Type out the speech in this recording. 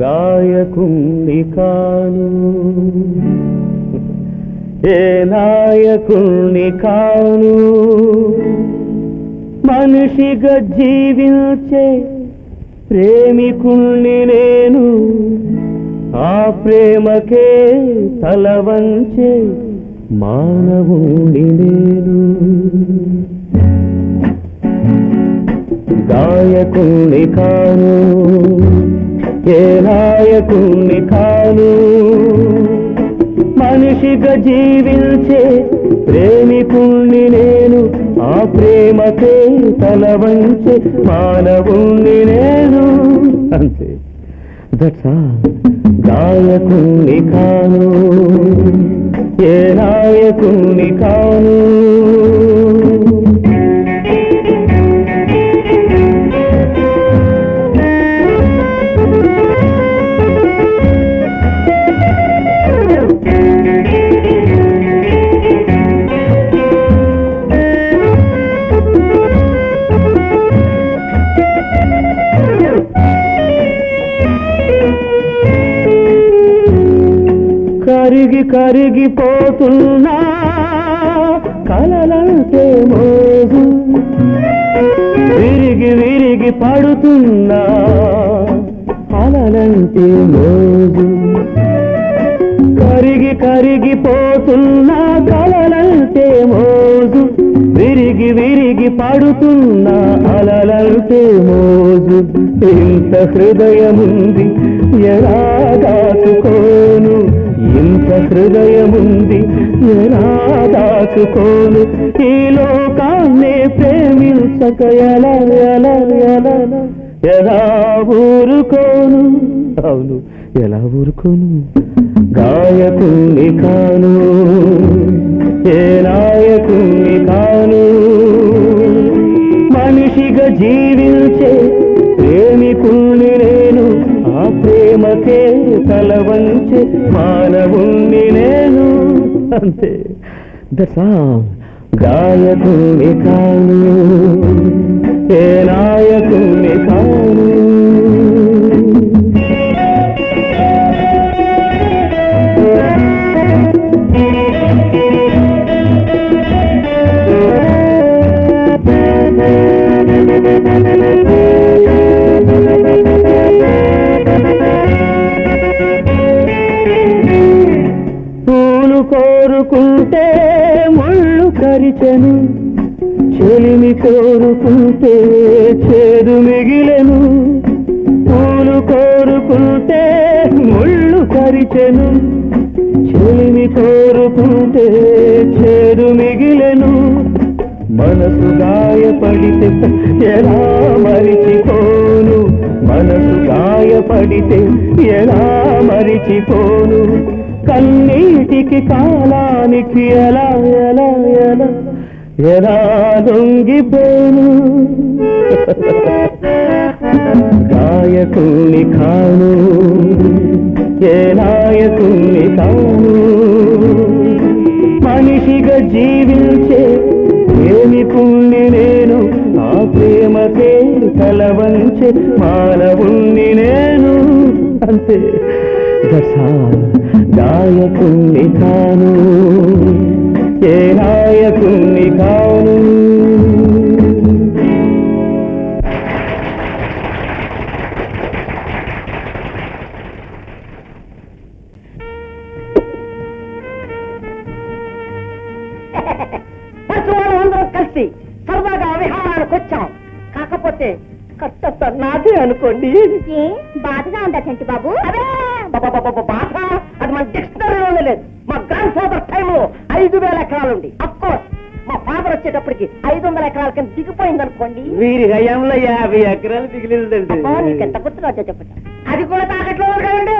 గాయకుండి కాను ఏ నాయకుణ్ణి కాను మనిషిగా జీవించే ప్రేమికుణ్ణి నేను ఆ ప్రేమకే తల వంచే మానవుణ్ణి నేను. గాయకుణ్ణి కాను ఏ నాయకుణ్ణి కాను. మనిషిగా జీవించే ప్రేమికుణ్ణి నేను ఆ ప్రేమకే తల వంచే మానవుణ్ణి నేను. అంతే. దట్స్ గాయకుణ్ణి కాను. ఏ నాయకుణ్ణి కాను. కరిగి కరిగిపోతున్నా కలలంటే మోజు విరిగి విరిగి పడుతున్నా. అలలంటే మోజు కరిగి కరిగిపోతున్నా కలలంటే మోజు విరిగి విరిగి పడుతున్నా. అలలంటే మోజు ఇంత హృదయముంది ఎలా దాచుకోను? ఇంత హృదయముంది ఎలా దాచుకోను ఈ లోకాన్నే ప్రేమించక ఎలా ఎలా ఎలా ఎలా ఊరుకోను? అవును ఎలా ఊరుకోను? గాయకుని కాను. ఏ నాయకుని ప్రేమకే తల వంచే మానవుణ్ణి నేను. అంతే. దశా గాయకుని కాను. ఏ నాయకుని కాను. కోరుకుంటే ముళ్ళు కరిచెను. చెలిమి కోరుకుంటే చేదు మిగిలెను. పూలు కోరుకుంటే ముళ్ళు కరిచెను. చెలిమి కోరుకుంటే చేదు మిగిలెను. మనసు గాయపడితే ఎలా మరిచిపోను? మనసు గాయపడితే ఎలా మరిచిపోను? కన్నీటికి కాలానికి ఎలా ఎలా ఎలా ఎలా దొంగిపోను గాయకుని కాను ఏ నాయకుని కాను? మనిషిగా జీవించే ఏమి ప్రేమికుణ్ణి నేను ఆ ప్రేమకే తలవంచే మానవుణ్ణి నేను. అంతే. దశా గాయకుణ్ణి కాను ఏ నాయకుణ్ణి కాను. పశువులు అందరం కలిసి సరదాగా విహారానికి వచ్చాం. కాకపోతే కష్టత నాదే అనుకోండి. ఏ? బాధగా ఉందా చంటి బాబు అదే! బాబా బాధ? డిక్షనరీలోనే లేదు. మా గ్రాండ్ ఫాదర్ టైంలో ఐదు వేల ఎకరాలుంది అఫ్కోర్స్ మా ఫాదర్ వచ్చేటప్పటికి ఐదు వందల ఎకరాల కింద దిగిపోయింది అనుకోండి వీరి హయాంలో యాభై ఎకరాలు మిగిలిందండి. నీకు ఎంత గుర్తురాజో చెప్పండి. అది కూడా తాకట్లో ఉంది కదండి.